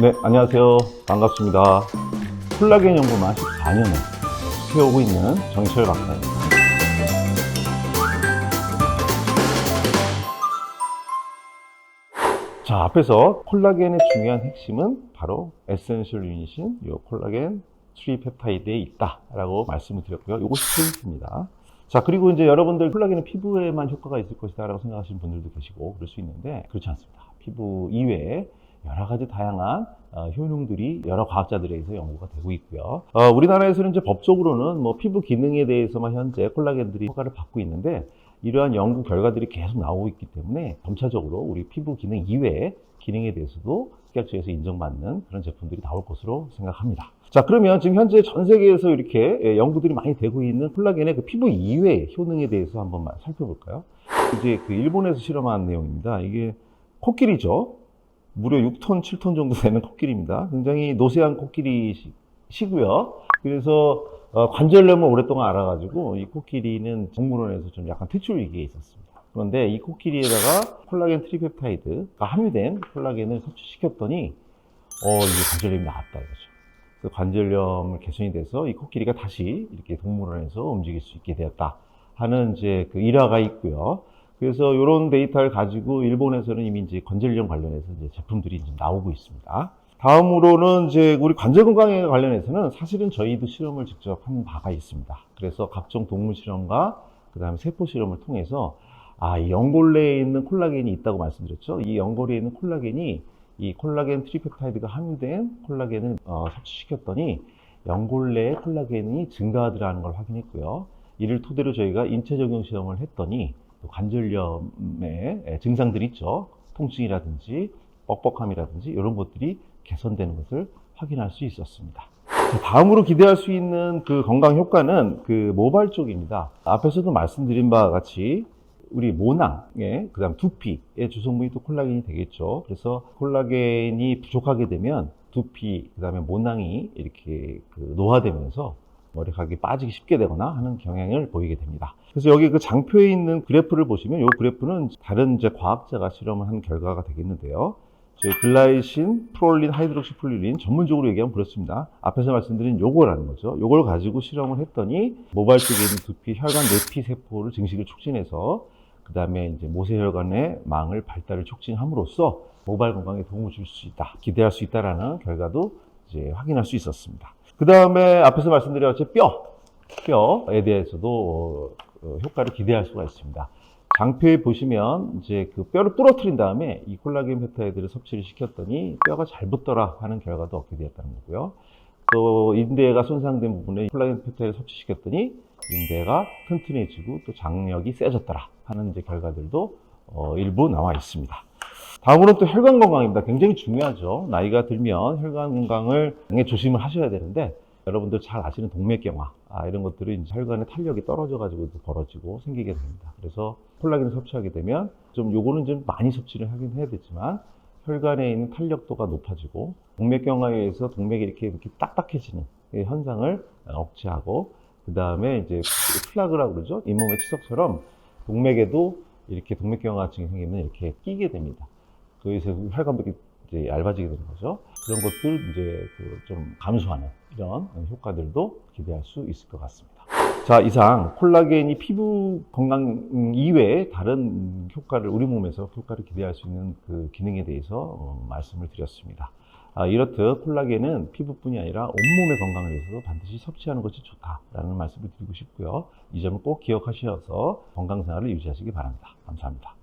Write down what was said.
네, 안녕하세요. 반갑습니다. 콜라겐 연구만 14년을 해오고 있는 정철 박사입니다. 자, 앞에서 콜라겐의 중요한 핵심은 바로 에센셜 유닛인 이 콜라겐 3 펩타이드에 있다라고 말씀을 드렸고요. 이것이 포인트입니다. 자, 그리고 이제 여러분들 콜라겐은 피부에만 효과가 있을 것이다라고 생각하시는 분들도 계시고 그럴 수 있는데 그렇지 않습니다. 피부 이외에 여러 가지 다양한 어, 효능들이 여러 과학자들에 의해서 연구가 되고 있고요. 어, 우리나라에서는 이제 법적으로는 뭐 피부 기능에 대해서만 현재 콜라겐들이 효과를 받고 있는데 이러한 연구 결과들이 계속 나오고 있기 때문에 점차적으로 우리 피부 기능 이외의 기능에 대해서도 식약처에서 인정받는 그런 제품들이 나올 것으로 생각합니다. 자, 그러면 지금 현재 전 세계에서 이렇게 예, 연구들이 많이 되고 있는 콜라겐의 그 피부 이외의 효능에 대해서 한번 살펴볼까요? 이제 그 일본에서 실험한 내용입니다. 이게 코끼리죠. 무려 6톤, 7톤 정도 되는 코끼리입니다. 굉장히 노쇠한 코끼리시고요. 그래서 어, 관절염을 오랫동안 알아가지고 이 코끼리는 동물원에서 좀 약간 퇴출 위기에 있었습니다. 그런데 이 코끼리에다가 콜라겐 트리펩타이드가 함유된 콜라겐을 섭취시켰더니 어 이게 관절염이 나았다 이거죠. 그래서 관절염을 개선이 돼서 이 코끼리가 다시 이렇게 동물원에서 움직일 수 있게 되었다 하는 이제 그 일화가 있고요. 그래서 이런 데이터를 가지고 일본에서는 이미 이제 관절염 관련해서 이제 제품들이 이제 나오고 있습니다. 다음으로는 이제 우리 관절 건강에 관련해서는 사실은 저희도 실험을 직접 한 바가 있습니다. 그래서 각종 동물 실험과 그다음에 세포 실험을 통해서 아, 이 연골내에 있는 콜라겐이 있다고 말씀드렸죠. 이 연골에 있는 콜라겐이 이 콜라겐 트리펩타이드가 함유된 콜라겐을 어, 섭취시켰더니 연골내의 콜라겐이 증가하더라는 걸 확인했고요. 이를 토대로 저희가 인체 적용 실험을 했더니 관절염의 증상들이 있죠. 통증이라든지 뻑뻑함이라든지 이런 것들이 개선되는 것을 확인할 수 있었습니다. 자, 다음으로 기대할 수 있는 그 건강 효과는 그 모발 쪽입니다. 앞에서도 말씀드린 바와 같이 우리 모낭에 그다음 두피의 주성분이 또 콜라겐이 되겠죠. 그래서 콜라겐이 부족하게 되면 두피 그다음에 모낭이 이렇게 그 노화되면서 머리카락이 빠지기 쉽게 되거나 하는 경향을 보이게 됩니다. 그래서 여기 그 장표에 있는 그래프를 보시면 이 그래프는 다른 이제 과학자가 실험을 한 결과가 되겠는데요. 저희 글라이신, 프롤린, 하이드록시폴리린 전문적으로 얘기하면 그렇습니다. 앞에서 말씀드린 요거라는 거죠. 요걸 가지고 실험을 했더니 모발 쪽에 있는 두피, 혈관, 내피 세포를 증식을 촉진해서 그 다음에 이제 모세혈관의 망을 발달을 촉진함으로써 모발 건강에 도움을 줄 수 있다, 기대할 수 있다라는 결과도 이제 확인할 수 있었습니다. 그 다음에 앞에서 말씀드렸듯이 뼈, 뼈에 대해서도 어, 효과를 기대할 수가 있습니다. 장표에 보시면 이제 그 뼈를 부러뜨린 다음에 이 콜라겐 펩타이드를 섭취를 시켰더니 뼈가 잘 붙더라 하는 결과도 얻게 되었다는 거고요. 또 인대가 손상된 부분에 콜라겐 펩타이드를 섭취시켰더니 인대가 튼튼해지고 또 장력이 세졌더라 하는 이제 결과들도 어, 일부 나와 있습니다. 다음으로는 또 혈관 건강입니다. 굉장히 중요하죠. 나이가 들면 혈관 건강을 조심을 하셔야 되는데 여러분들 잘 아시는 동맥경화 아, 이런 것들이 이제 혈관의 탄력이 떨어져가지고 벌어지고 생기게 됩니다. 그래서 콜라겐을 섭취하게 되면 좀 요거는 좀 많이 섭취를 하긴 해야 되지만 혈관에 있는 탄력도가 높아지고 동맥경화에 의해서 동맥이 이렇게 이렇게 딱딱해지는 이 현상을 억제하고 그 다음에 이제 플라그라고 그러죠 잇몸의 치석처럼 동맥에도 이렇게 동맥경화증이 생기면 이렇게 끼게 됩니다. 그래서 혈관벽이 이제 얇아지게 되는 거죠. 그런 것들 이제 그 좀 감소하는 이런 효과들도 기대할 수 있을 것 같습니다. 자, 이상 콜라겐이 피부 건강 이외에 다른 효과를 우리 몸에서 효과를 기대할 수 있는 그 기능에 대해서 어, 말씀을 드렸습니다. 아, 이렇듯 콜라겐은 피부뿐이 아니라 온몸의 건강을 위해서도 반드시 섭취하는 것이 좋다라는 말씀을 드리고 싶고요. 이 점을 꼭 기억하셔서 건강 생활을 유지하시기 바랍니다. 감사합니다.